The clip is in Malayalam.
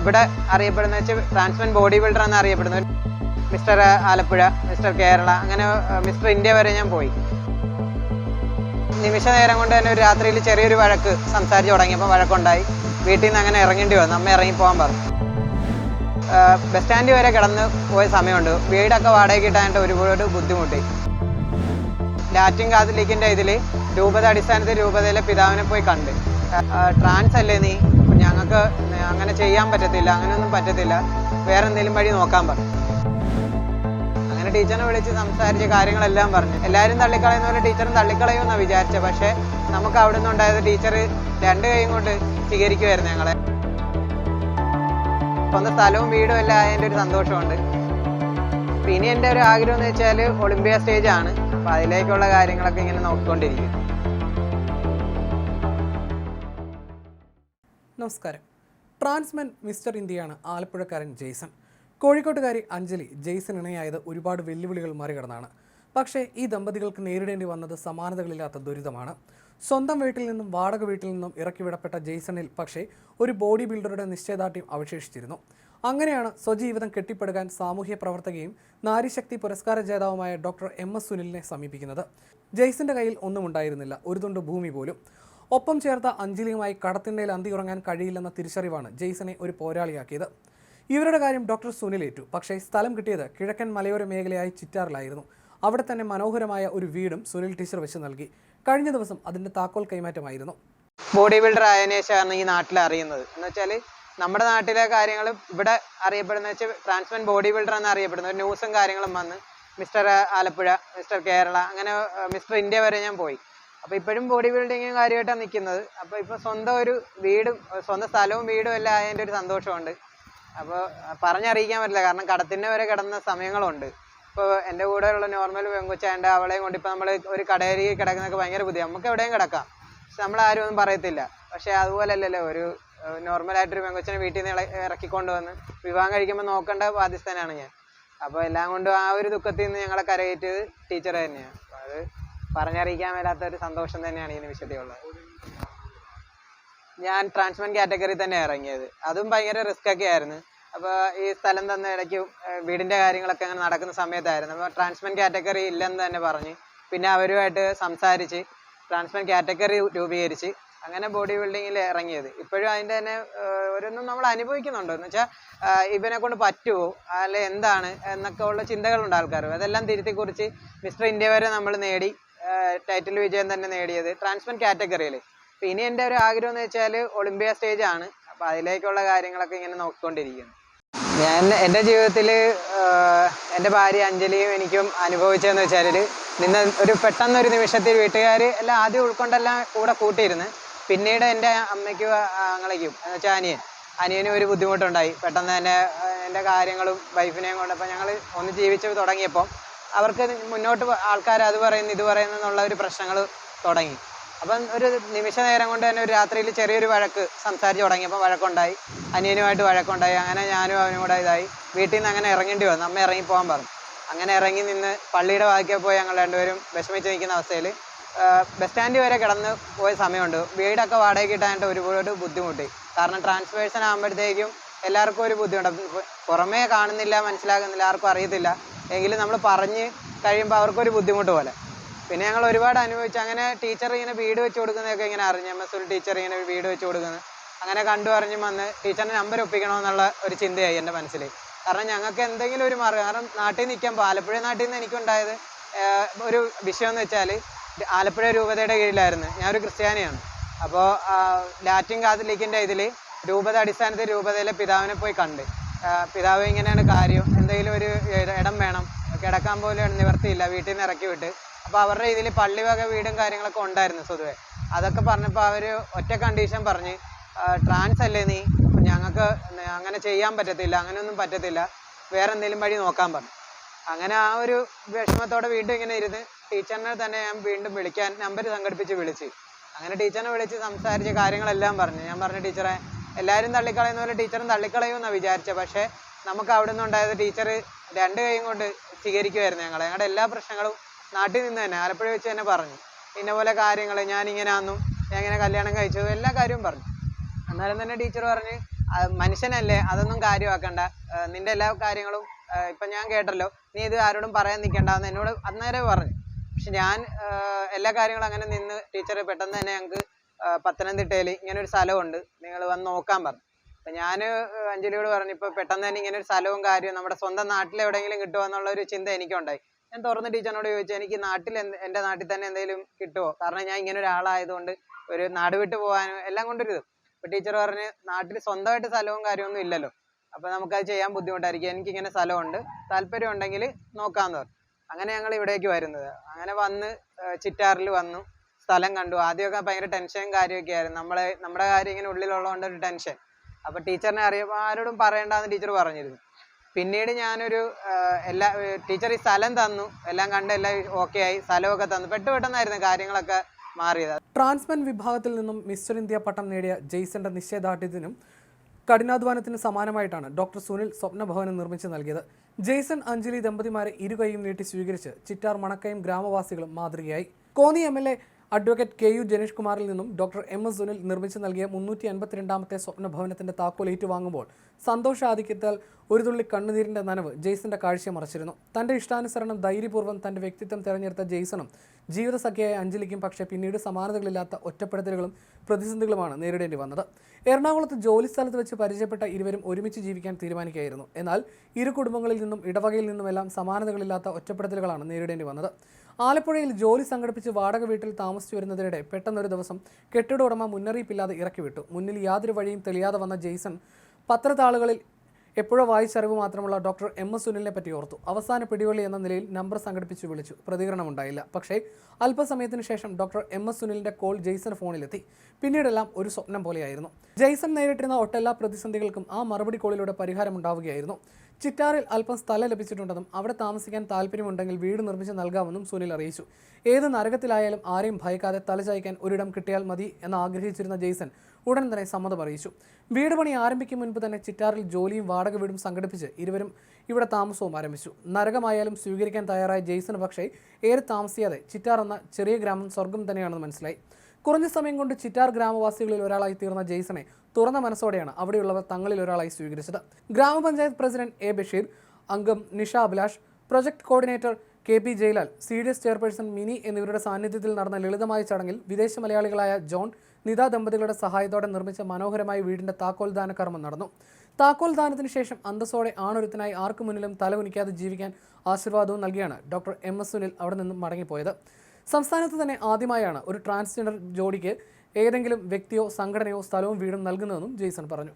ഇവിടെ അറിയപ്പെടുന്ന വെച്ചാൽ ട്രാൻസ്മെൻ ബോഡി ബിൽഡർ എന്ന് അറിയപ്പെടുന്ന മിസ്റ്റർ ആലപ്പുഴ മിസ്റ്റർ കേരള അങ്ങനെ മിസ്റ്റർ ഇന്ത്യ വരെ ഞാൻ പോയി. നിമിഷ നേരം കൊണ്ട് തന്നെ ഒരു രാത്രിയിൽ ചെറിയൊരു വഴക്ക് സംസാരിച്ച് തുടങ്ങിയപ്പോൾ വഴക്കുണ്ടായി. വീട്ടിൽ നിന്ന് അങ്ങനെ ഇറങ്ങേണ്ടി വന്നു. അമ്മ ഇറങ്ങി പോകാൻ പറഞ്ഞു. ബസ് സ്റ്റാൻഡ് വരെ കിടന്ന് പോയ സമയമുണ്ട്. വീടൊക്കെ വാടകയ്ക്ക് കിട്ടാനായിട്ട് ഒരുപാട് ബുദ്ധിമുട്ടി. ലാറ്റിൻ കാത്തലിക്കിന്റെ ഇതിൽ രൂപത അടിസ്ഥാനത്തിൽ രൂപതയിലെ പിതാവിനെ പോയി കണ്ട്. ട്രാൻസ് അല്ലേ നീ? ഞങ്ങൾക്ക് അങ്ങനെ ചെയ്യാൻ പറ്റത്തില്ല അങ്ങനെയൊന്നും പറ്റത്തില്ല. വേറെ എന്തെങ്കിലും വഴി നോക്കാൻ പറഞ്ഞു അങ്ങനെ ടീച്ചറിനെ വിളിച്ച് സംസാരിച്ച് കാര്യങ്ങളെല്ലാം പറഞ്ഞു. എല്ലാവരും തള്ളിക്കളയുന്ന പോലെ ടീച്ചറും തള്ളിക്കളയുമെന്നാണ് വിചാരിച്ചത് പക്ഷേ നമുക്ക് അവിടെ നിന്നുണ്ടായത് ടീച്ചർ രണ്ട് കൈയും കൊണ്ട് സ്വീകരിക്കുമായിരുന്നു ഞങ്ങളെ. സ്വന്തം സ്ഥലവും വീടും എല്ലാം ആയതിന്റെ ഒരു സന്തോഷമുണ്ട്. പിന്നെ എന്റെ ഒരു ആഗ്രഹം എന്ന് വെച്ചാൽ ഒളിമ്പിയ സ്റ്റേജ് ആണ് അപ്പം അതിലേക്കുള്ള കാര്യങ്ങളൊക്കെ ഇങ്ങനെ നോക്കിക്കൊണ്ടിരിക്കും നമസ്കാരം. ട്രാൻസ്മെൻ മിസ്റ്റർ ഇന്ത്യയാണ് ആലപ്പുഴക്കാരൻ ജെയ്സൺ. കോഴിക്കോട്ടുകാരി അഞ്ജലി ജെയ്സൺ ഇണയായത് ഒരുപാട് വെല്ലുവിളികൾ മറികടന്നാണ്. പക്ഷേ ഈ ദമ്പതികൾക്ക് നേരിടേണ്ടി വന്നത് സമാനതകളില്ലാത്ത ദുരിതമാണ്. സ്വന്തം വീട്ടിൽ നിന്നും വാടക വീട്ടിൽ നിന്നും ഇറക്കിവിടപ്പെട്ട ജെയ്സണിൽ പക്ഷേ ഒരു ബോഡി ബിൽഡറുടെ നിശ്ചയദാർഢ്യം അവശേഷിച്ചിരുന്നു. അങ്ങനെയാണ് സ്വജീവിതം കെട്ടിപ്പടുക്കാൻ സാമൂഹ്യ പ്രവർത്തകയും നാരിശക്തി പുരസ്കാര ജേതാവുമായ ഡോക്ടർ എം എസ് സുനിലിനെ സമീപിക്കുന്നത്. ജെയ്സന്റെ കയ്യിൽ ഒന്നും ഉണ്ടായിരുന്നില്ല. ഒരു തുണ്ട് ഭൂമി പോലും. ഒപ്പം ചേർത്ത അഞ്ജലിയുമായി കടത്തിണ്ടയിൽ അന്തി ഉറങ്ങാൻ കഴിയില്ലെന്ന തിരിച്ചറിവാണ് ജെയ്സനെ ഒരു പോരാളിയാക്കിയത്. ഇവരുടെ കാര്യം ഡോക്ടർ സുനിൽ ഏറ്റു. പക്ഷേ സ്ഥലം കിട്ടിയത് കിഴക്കൻ മലയോര മേഖലയായി ചിറ്റാറിലായിരുന്നു. അവിടെ തന്നെ മനോഹരമായ ഒരു വീടും സുനിൽ ടീച്ചർ വെച്ച് നൽകി. കഴിഞ്ഞ ദിവസം അതിന്റെ താക്കോൽ കൈമാറ്റമായിരുന്നു. ബോഡി ബിൽഡർ ആയതിനേശമാണ് ഈ നാട്ടിൽ അറിയുന്നത്. എന്ന് വെച്ചാൽ നമ്മുടെ നാട്ടിലെ കാര്യങ്ങൾ ഇവിടെ അറിയപ്പെടുന്ന വെച്ചാൽ ട്രാൻസ്മെൻ ബോഡി ബിൽഡർ എന്ന് അറിയപ്പെടുന്നത്. ന്യൂസും കാര്യങ്ങളും വന്ന് മിസ്റ്റർ ആലപ്പുഴ മിസ്റ്റർ കേരള അങ്ങനെ മിസ്റ്റർ ഇന്ത്യ വരെ ഞാൻ പോയി. അപ്പോൾ ഇപ്പോഴും ബോഡി ബിൽഡിങ്ങും കാര്യമായിട്ടാണ് നിൽക്കുന്നത് അപ്പോൾ ഇപ്പോൾ സ്വന്തം ഒരു വീടും സ്വന്തം സ്ഥലവും വീടും എല്ലാം ആയതിന്റെ ഒരു സന്തോഷമുണ്ട്. അപ്പോൾ പറഞ്ഞറിയിക്കാൻ പറ്റില്ല. കാരണം കടത്തിന്റെ വരെ കിടന്ന സമയങ്ങളുണ്ട്. ഇപ്പോൾ എന്റെ കൂടെയുള്ള നോർമൽ പെങ്കൊച്ചായണ്ട് അവളെയും കൊണ്ട് ഇപ്പോൾ നമ്മൾ ഒരു കടയിൽ കിടക്കുന്നൊക്കെ ഭയങ്കര ബുദ്ധിയാണ് നമുക്ക് എവിടെയും കിടക്കാം. പക്ഷെ നമ്മൾ ആരും ഒന്നും പറയത്തില്ല. പക്ഷെ അതുപോലല്ലല്ലോ ഒരു നോർമൽ നോർമലായിട്ടൊരു പെങ്കുച്ചനെ വീട്ടിൽ നിന്ന് ഇറക്കിക്കൊണ്ട് വന്ന് വിവാഹം കഴിക്കുമ്പോൾ നോക്കേണ്ട ബാധ്യസ്ഥനാണ് ഞാൻ. അപ്പോൾ എല്ലാം കൊണ്ടും ആ ഒരു ദുഃഖത്തിൽ നിന്ന് ഞങ്ങളെ കരകയറ്റിയത് ടീച്ചർ തന്നെയാണ് അത് പറഞ്ഞറിയിക്കാൻ മേലാത്ത ഒരു സന്തോഷം തന്നെയാണ് ഈ നിമിഷത്തിലുള്ളത് ഞാൻ ട്രാൻസ്മെൻ കാറ്റഗറി തന്നെ ഇറങ്ങിയത്. അതും ഭയങ്കര റിസ്ക് ഒക്കെ ആയിരുന്നു. അപ്പോൾ ഈ സ്ഥലം തന്ന ഇടയ്ക്ക് വീടിന്റെ കാര്യങ്ങളൊക്കെ അങ്ങനെ നടക്കുന്ന സമയത്തായിരുന്നു. അപ്പോൾ ട്രാൻസ്മെൻ കാറ്റഗറി ഇല്ലെന്ന് തന്നെ പറഞ്ഞ്. പിന്നെ അവരുമായിട്ട് സംസാരിച്ച് ട്രാൻസ്മെൻ കാറ്റഗറി രൂപീകരിച്ച് അങ്ങനെ ബോഡി ബിൽഡിങ്ങിൽ ഇറങ്ങിയത്. ഇപ്പോഴും അതിന്റെ തന്നെ ഓരോന്നും നമ്മൾ അനുഭവിക്കുന്നുണ്ട്. എന്ന് വെച്ചാൽ ഇവനെ കൊണ്ട് പറ്റുമോ അല്ലെ എന്താണ്? എന്നൊക്കെ ഉള്ള ചിന്തകളുണ്ട് ആൾക്കാർ അതെല്ലാം തിരുത്തി കുറിച്ച് മിസ്റ്റർ ഇന്ത്യ വരെ നമ്മൾ നേടി. ടൈറ്റിൽ വിജയം തന്നെ നേടിയത് ട്രാൻസ്മെൻ കാറ്റഗറിയിൽ അപ്പം ഇനി എന്റെ ഒരു ആഗ്രഹം എന്ന് വെച്ചാൽ ഒളിമ്പിയ സ്റ്റേജ് ആണ്. അപ്പം അതിലേക്കുള്ള കാര്യങ്ങളൊക്കെ ഇങ്ങനെ നോക്കിക്കൊണ്ടിരിക്കുന്നു. ഞാൻ എന്റെ ജീവിതത്തിൽ എന്റെ ഭാര്യ അഞ്ജലിയും എനിക്കും അനുഭവിച്ചതെന്ന് വെച്ചാൽ നിന്ന് ഒരു പെട്ടെന്നൊരു നിമിഷത്തിൽ വീട്ടുകാർ എല്ലാം ആദ്യം ഉൾക്കൊണ്ടെല്ലാം കൂടെ കൂട്ടിയിരുന്നു പിന്നീട് എന്റെ അമ്മയ്ക്കും ആങ്ങളയ്ക്കും എന്ന് വെച്ചാൽ അനിയൻ. അനിയനും ഒരു ബുദ്ധിമുട്ടുണ്ടായി. പെട്ടെന്ന് തന്നെ എന്റെ കാര്യങ്ങളും വൈഫിനെയും കൊണ്ട് അപ്പോൾ ഞങ്ങൾ ഒന്ന് ജീവിച്ച് തുടങ്ങിയപ്പോൾ അവർക്ക് മുന്നോട്ട് ആൾക്കാർ അത് പറയുന്നു ഇത് പറയുന്നു എന്നുള്ള ഒരു പ്രശ്നങ്ങൾ തുടങ്ങി. അപ്പം ഒരു നിമിഷ നേരം കൊണ്ട് തന്നെ ഒരു രാത്രിയിൽ ചെറിയൊരു വഴക്ക് സംസാരിച്ച് തുടങ്ങിയപ്പോൾ വഴക്കുണ്ടായി. അനിയനുമായിട്ട് വഴക്കുണ്ടായി. അങ്ങനെ ഞാനും അവനും കൂടെ ഇതായി. വീട്ടിൽ നിന്ന് അങ്ങനെ ഇറങ്ങേണ്ടി വന്നു. അമ്മ ഇറങ്ങി പോകാൻ പറഞ്ഞു. അങ്ങനെ ഇറങ്ങി നിന്ന് പള്ളിയുടെ വാക്കിൽ പോയി ഞങ്ങൾ രണ്ടുപേരും വിഷമിച്ച് നിൽക്കുന്ന അവസ്ഥയിൽ ബസ് സ്റ്റാൻഡ് വരെ കിടന്ന് പോയ സമയമുണ്ട്. വീടൊക്കെ വാടകയ്ക്ക് കിട്ടാനായിട്ട് ഒരുപാട് ബുദ്ധിമുട്ടി. കാരണം ട്രാൻസ്ഫേഴ്സൺ ആകുമ്പോഴത്തേക്കും എല്ലാവർക്കും ഒരു ബുദ്ധിമുട്ട്. പുറമേ കാണുന്നില്ല മനസ്സിലാകുന്നില്ല ആർക്കും അറിയത്തില്ല. എങ്കിലും നമ്മൾ പറഞ്ഞ് കഴിയുമ്പോൾ അവർക്കൊരു ബുദ്ധിമുട്ട് പോലെ. പിന്നെ ഞങ്ങൾ ഒരുപാട് അനുഭവിച്ചു. അങ്ങനെ ടീച്ചർ ഇങ്ങനെ വീട് വെച്ച് കൊടുക്കുന്നതൊക്കെ ഇങ്ങനെ അറിഞ്ഞു. എം എസ് ഒരു ടീച്ചർ ഇങ്ങനെ വീട് വെച്ച് കൊടുക്കുന്നത് അങ്ങനെ കണ്ടു അറിഞ്ഞു വന്ന് ടീച്ചറിന്റെ നമ്പർ ഒപ്പിക്കണമെന്നുള്ള ഒരു ചിന്തയായി എന്റെ മനസ്സിൽ കാരണം ഞങ്ങൾക്ക് എന്തെങ്കിലും ഒരു മാർഗം. കാരണം നാട്ടിൽ നിൽക്കാൻ ആലപ്പുഴ നാട്ടിൽ നിന്ന് എനിക്കുണ്ടായത് ഒരു വിഷയം എന്ന് വെച്ചാൽ ആലപ്പുഴ രൂപതയുടെ കീഴിലായിരുന്നു. ഞാനൊരു ക്രിസ്ത്യാനിയാണ്. അപ്പോൾ ലാറ്റിൻ കാത്തലിക്കിന്റെ ഇതിൽ രൂപത അടിസ്ഥാനത്തിൽ രൂപതയിലെ പിതാവിനെ പോയി കണ്ട്. പിതാവ് ഇങ്ങനെയാണ് കാര്യം എന്തെങ്കിലും കിടക്കാൻ പോലും നിവർത്തിയില്ല വീട്ടിൽ നിന്ന് ഇറക്കി വിട്ട്. അപ്പോൾ അവരുടെ ഇതിൽ പള്ളി വക വീടും കാര്യങ്ങളൊക്കെ ഉണ്ടായിരുന്നു സ്വതുവേ അതൊക്കെ പറഞ്ഞപ്പോൾ അവർ ഒറ്റ കണ്ടീഷൻ പറഞ്ഞ് ട്രാൻസ് അല്ലേ നീ? ഞങ്ങൾക്ക് അങ്ങനെ ചെയ്യാൻ പറ്റത്തില്ല അങ്ങനെയൊന്നും പറ്റത്തില്ല. വേറെ എന്തെങ്കിലും വഴി നോക്കാൻ പറഞ്ഞു. അങ്ങനെ ആ ഒരു വിഷമത്തോടെ വീണ്ടും ഇങ്ങനെ ഇരുന്ന് ടീച്ചറിനെ തന്നെ ഞാൻ വീണ്ടും വിളിക്കാൻ നമ്പർ സംഘടിപ്പിച്ച് വിളിച്ച്. അങ്ങനെ ടീച്ചറിനെ വിളിച്ച് സംസാരിച്ച കാര്യങ്ങളെല്ലാം പറഞ്ഞു. ഞാൻ പറഞ്ഞു ടീച്ചറെ എല്ലാവരും തള്ളിക്കളയുന്ന പോലെ ടീച്ചറും തള്ളിക്കളയുമെന്നാണ് വിചാരിച്ചത് പക്ഷേ നമുക്ക് അവിടെ നിന്നുണ്ടായത് ടീച്ചർ രണ്ട് കൈയും കൊണ്ട് സ്വീകരിക്കുമായിരുന്നു ഞങ്ങളെ. ഞങ്ങളുടെ എല്ലാ പ്രശ്നങ്ങളും നാട്ടിൽ നിന്ന് തന്നെ ആലപ്പുഴ വെച്ച് തന്നെ പറഞ്ഞു. ഇന്ന പോലെ കാര്യങ്ങൾ ഞാൻ ഇങ്ങനെ ആന്നും ഞാൻ ഇങ്ങനെ കല്യാണം കഴിച്ചു എല്ലാ കാര്യവും പറഞ്ഞു. അന്നേരം തന്നെ ടീച്ചർ പറഞ്ഞ് മനുഷ്യനല്ലേ അതൊന്നും കാര്യമാക്കണ്ട. നിന്റെ എല്ലാ കാര്യങ്ങളും ഇപ്പം ഞാൻ കേട്ടല്ലോ. നീ ഇത് ആരോടും പറയാൻ നിൽക്കണ്ടെന്ന് എന്നോട് അന്നേരം പറഞ്ഞു. പക്ഷെ ഞാൻ എല്ലാ കാര്യങ്ങളും അങ്ങനെ നിന്ന് ടീച്ചർ പെട്ടെന്ന് തന്നെ ഞങ്ങൾക്ക് പത്തനംതിട്ടയിൽ ഇങ്ങനെ ഒരു സ്ഥലമുണ്ട്. നിങ്ങൾ വന്ന് നോക്കാൻ പറഞ്ഞു. ഞാൻ അഞ്ജലിയോട് പറഞ്ഞു ഇപ്പൊ പെട്ടെന്ന് തന്നെ ഇങ്ങനെ ഒരു സ്ഥലവും കാര്യവും നമ്മുടെ സ്വന്തം നാട്ടിൽ എവിടെയെങ്കിലും കിട്ടുമോ എന്നുള്ള ഒരു ചിന്ത എനിക്കുണ്ടായി. ഞാൻ തുറന്ന് ടീച്ചറിനോട് ചോദിച്ചു എനിക്ക് നാട്ടിൽ എന്റെ നാട്ടിൽ തന്നെ എന്തെങ്കിലും കിട്ടുമോ കാരണം ഞാൻ ഇങ്ങനെ ഒരാളായതുകൊണ്ട് ഒരു നാട് വിട്ട് പോകാനും എല്ലാം കൊണ്ടൊരു ഇത്. ടീച്ചർ പറഞ്ഞ് നാട്ടിൽ സ്വന്തമായിട്ട് സ്ഥലവും കാര്യമൊന്നും ഇല്ലല്ലോ. അപ്പൊ നമുക്കത് ചെയ്യാൻ ബുദ്ധിമുട്ടായിരിക്കും. എനിക്ക് ഇങ്ങനെ സ്ഥലമുണ്ട്. താല്പര്യം ഉണ്ടെങ്കിൽ നോക്കാന്ന് പറഞ്ഞു. അങ്ങനെ ഞങ്ങൾ ഇവിടേക്ക് വരുന്നത്. അങ്ങനെ വന്ന് ചിറ്റാറിൽ വന്നു. സ്ഥലം കണ്ടു. ആദ്യമൊക്കെ ഭയങ്കര ടെൻഷനും കാര്യമൊക്കെ ആയിരുന്നു. നമ്മളെ നമ്മുടെ കാര്യം ഇങ്ങനെ ഉള്ളിലുള്ളതുകൊണ്ട് ഒരു ടെൻഷൻ. അപ്പൊ ടീച്ചറിനെ അറിയുമ്പോൾ ആരോടും പറയണ്ടെന്ന് ടീച്ചർ പറഞ്ഞിരുന്നു. പിന്നീട് ഞാനൊരു എല്ലാ ടീച്ചർ ഈ സ്ഥലം തന്നു. എല്ലാം കണ്ട് എല്ലാം ഓക്കെ ആയി. സ്ഥലമൊക്കെ തന്നു. പെട്ടു പെട്ടെന്നായിരുന്നു കാര്യങ്ങളൊക്കെ മാറിയത്. ട്രാൻസ്മെൻ വിഭാഗത്തിൽ നിന്നും മിസ്റ്റർ ഇന്ത്യ പട്ടം നേടിയ ജെയ്സന്റെ നിശ്ചയദാർഢ്യത്തിനും കഠിനാധ്വാനത്തിന് സമാനമായിട്ടാണ് ഡോക്ടർ സുനിൽ സ്വപ്നഭവനം നിർമ്മിച്ചു നൽകിയത്. ജെയ്സൺ അഞ്ജലി ദമ്പതിമാരെ ഇരുകൈയും നീട്ടി സ്വീകരിച്ച് ചിറ്റാർ മണക്കയം ഗ്രാമവാസികളും മാതൃകയായി. Konni M L A advocate K U Janeesh കുമാറിൽ നിന്നും ഡോക്ടർ എം എസ് സുനിൽ നിർമ്മിച്ചു നൽകിയ മുന്നൂറ്റി അൻപത്തിരണ്ടാമത്തെ സ്വപ്നഭവനത്തിന്റെ താക്കോൽ ഏറ്റുവാങ്ങുമ്പോൾ സന്തോഷാധിക്യത്താൽ ഒരു തുള്ളി കണ്ണുനീരിന്റെ നനവ് ജെയ്സന്റെ കാഴ്ച മറച്ചിരുന്നു. തന്റെ ഇഷ്ടാനുസരണം ധൈര്യപൂർവം തന്റെ വ്യക്തിത്വം തെരഞ്ഞെടുത്ത ജെയ്സണും ജീവിതസഖ്യയായ അഞ്ജലിക്കും പക്ഷേ പിന്നീട് സമാനതകളില്ലാത്ത ഒറ്റപ്പെടുത്തലുകളും പ്രതിസന്ധികളുമാണ് നേരിടേണ്ടി വന്നത്. എറണാകുളത്ത് ജോലി സ്ഥലത്ത് വെച്ച് പരിചയപ്പെട്ട ഇരുവരും ഒരുമിച്ച് ജീവിക്കാൻ തീരുമാനിക്കുകയായിരുന്നു. എന്നാൽ ഇരു കുടുംബങ്ങളിൽ നിന്നും ഇടവകയിൽ നിന്നുമെല്ലാം സമാനതകളില്ലാത്ത ഒറ്റപ്പെടുത്തലുകളാണ് നേരിടേണ്ടി വന്നത്. ആലപ്പുഴയിൽ ജോലി സംഘടിപ്പിച്ച് വാടക വീട്ടിൽ താമസിച്ചു വരുന്നതിനിടെ പെട്ടെന്നൊരു ദിവസം കെട്ടിട ഉടമ മുന്നറിയിപ്പില്ലാതെ ഇറക്കിവിട്ടു. മുന്നിൽ യാതൊരു വഴിയും തെളിയാതെ വന്ന ജെയ്സൺ പത്രത്താളുകളിൽ എപ്പോഴോ വായിച്ചറിവ് മാത്രമുള്ള ഡോക്ടർ എം എസ് സുനിലിനെ പറ്റി ഓർത്തു. അവസാന പിടിവള്ളി എന്ന നിലയിൽ നമ്പർ സംഘടിപ്പിച്ച് വിളിച്ചു. പ്രതികരണമുണ്ടായില്ല. പക്ഷേ അല്പസമയത്തിന് ശേഷം ഡോക്ടർ എം എസ് സുനിലിന്റെ കോൾ ജെയ്സൺ ഫോണിലെത്തി. പിന്നീടെല്ലാം ഒരു സ്വപ്നം പോലെയായിരുന്നു. ജെയ്സൺ നേരിട്ടിരുന്ന ഒട്ടെല്ലാ പ്രതിസന്ധികൾക്കും ആ മറുപടി കോളിലൂടെ പരിഹാരമുണ്ടാവുകയായിരുന്നു. ചിറ്റാറിൽ അല്പം സ്ഥലം ലഭിച്ചിട്ടുണ്ടെന്നും അവിടെ താമസിക്കാൻ താല്പര്യമുണ്ടെങ്കിൽ വീട് നിർമ്മിച്ച് നൽകാമെന്നും സുനിൽ അറിയിച്ചു. ഏത് നരകത്തിലായാലും ആരെയും ഭയക്കാതെ തലചായ്ക്കാൻ ഒരിടം കിട്ടിയാൽ മതി എന്ന് ആഗ്രഹിച്ചിരുന്ന ജെയ്സൺ ഉടൻ തന്നെ സമ്മതം അറിയിച്ചു. വീട് പണി ആരംഭിക്കും മുൻപ് തന്നെ ചിറ്റാറിൽ ജോലിയും വാടക വീടും സംഘടിപ്പിച്ച് ഇരുവരും ഇവിടെ താമസവും ആരംഭിച്ചു. നരകമായാലും സ്വീകരിക്കാൻ തയ്യാറായ ജെയ്സൺ പക്ഷേ ഏറെ താമസിയാതെ ചിറ്റാർ എന്ന ചെറിയ ഗ്രാമം സ്വർഗം തന്നെയാണെന്ന് മനസ്സിലായി. കുറഞ്ഞ സമയം കൊണ്ട് ചിറ്റാർ ഗ്രാമവാസികളിൽ ഒരാളായി തീർന്ന ജെയ്സണെ തുറന്ന മനസ്സോടെയാണ് അവിടെയുള്ളവർ തങ്ങളിൽ ഒരാളായി സ്വീകരിച്ചത്. ഗ്രാമപഞ്ചായത്ത് പ്രസിഡന്റ് എ ബഷീർ അംഗം Nisha Abhilash project coordinator K P Jayalal C D S chairperson Mini എന്നിവരുടെ സാന്നിധ്യത്തിൽ നടന്ന ലളിതമായ ചടങ്ങിൽ വിദേശ മലയാളികളായ ജോൺ നിത ദമ്പതികളുടെ സഹായത്തോടെ നിർമ്മിച്ച മനോഹരമായ വീടിന്റെ താക്കോൽ ദാന കർമ്മം നടന്നു. താക്കോൽ ദാനത്തിന് ശേഷം അന്തസ്സോടെ ആണൊരുത്തിനായി ആർക്കു മുന്നിലും തലകുനിക്കാതെ ജീവിക്കാൻ ആശീർവാദവും നൽകിയാണ് ഡോക്ടർ എം എസ് സുനിൽ അവിടെ നിന്നും മടങ്ങിപ്പോയത്. സംസ്ഥാനത്ത് തന്നെ ആദ്യമായാണ് ഒരു ട്രാൻസ്ജെൻഡർ ജോഡിക്ക് ഏതെങ്കിലും വ്യക്തിയോ സംഘടനയോ സ്ഥലവും വീടും നൽകുന്നതെന്നും ജെയ്സൺ പറഞ്ഞു.